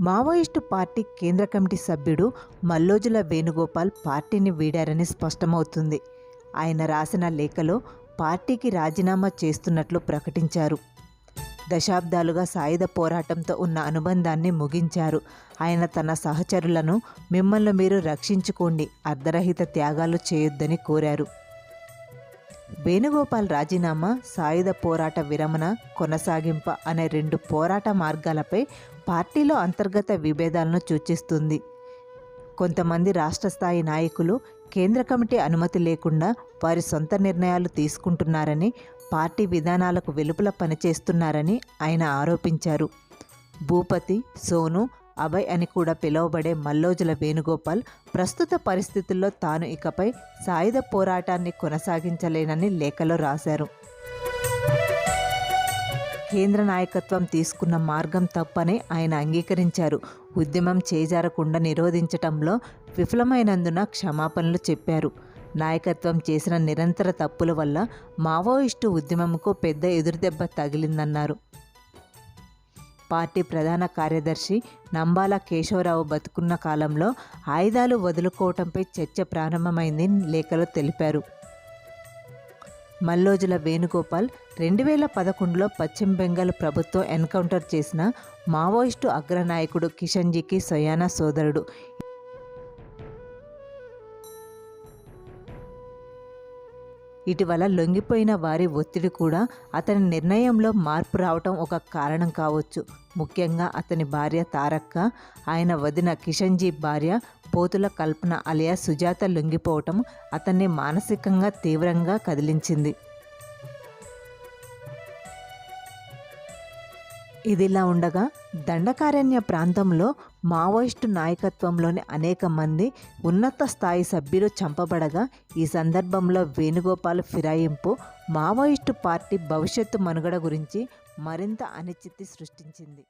Maoist party కేంద్ర committee సభ్యుడు మల్లోజుల వేణుగోపాల్ పార్టీని వీడారని స్పష్టమవుతుంది. ఆయన రాసిన లేఖలో పార్టీకి రాజీనామా చేస్తున్నట్లు ప్రకటించారు. దశాబ్దాలుగా సాయుధ పోరాటంతో ఉన్న అనుబంధాన్ని ముగించారు. ఆయన తన సహచరులను మిమ్మల్ని మీరు రక్షించుకోండి అర్ధరహిత త్యాగాలు చేయొద్దని కోరారు. వేణుగోపాల్ రాజీనామా సాయుధ పోరాట విరమణ కొనసాగింప అనే రెండు పోరాట మార్గాలపై పార్టీలో అంతర్గత విభేదాలను సూచిస్తుంది. కొంతమంది రాష్ట్ర స్థాయి నాయకులు కేంద్ర కమిటీ అనుమతి లేకుండా వారి సొంత నిర్ణయాలు తీసుకుంటున్నారని పార్టీ విధానాలకు వెలుపల పనిచేస్తున్నారని ఆయన ఆరోపించారు. భూపతి సోను అభయ్ అని కూడా పిలువబడే మల్లోజుల వేణుగోపాల్ ప్రస్తుత పరిస్థితుల్లో తాను ఇకపై సాయుధ పోరాటాన్ని కొనసాగించలేనని లేఖలో రాశారు. కేంద్ర నాయకత్వం తీసుకున్న మార్గం తప్పని ఆయన అంగీకరించారు. ఉద్యమం చేజారకుండా నిరోధించటంలో విఫలమైనందున క్షమాపణలు చెప్పారు. నాయకత్వం చేసిన నిరంతర తప్పుల వల్ల మావోయిస్టు ఉద్యమంకు పెద్ద ఎదురుదెబ్బ తగిలిందన్నారు. పార్టీ ప్రధాన కార్యదర్శి నంబాల కేశవరావు బతుకున్న కాలంలో ఆయుధాలు వదులుకోవటంపై చర్చ ప్రారంభమైంది లేఖలో తెలిపారు. మల్లోజుల వేణుగోపాల్ రెండు వేల పదకొండులో పశ్చిమ బెంగాల్ ప్రభుత్వం ఎన్కౌంటర్ చేసిన మావోయిస్టు అగ్రనాయకుడు కిషన్జీకి సొయానా సోదరుడు. ఇటీవల లొంగిపోయిన వారి ఒత్తిడి కూడా అతని నిర్ణయంలో మార్పు రావటం ఒక కారణం కావచ్చు. ముఖ్యంగా అతని భార్య తారక్క ఆయన వదిన కిషన్జీ భార్య పోతుల కల్పన అలియా సుజాత లొంగిపోవటం అతన్ని మానసికంగా తీవ్రంగా కదిలించింది. ఇదిలా ఉండగా దండకారణ్య ప్రాంతంలో మావోయిస్టు నాయకత్వంలోని అనేక మంది ఉన్నత స్థాయి సభ్యులు చంపబడగా ఈ సందర్భంలో వేణుగోపాల్ ఫిరాయింపు మావోయిస్టు పార్టీ భవిష్యత్తు మనుగడ గురించి మరింత అనిశ్చితి సృష్టించింది.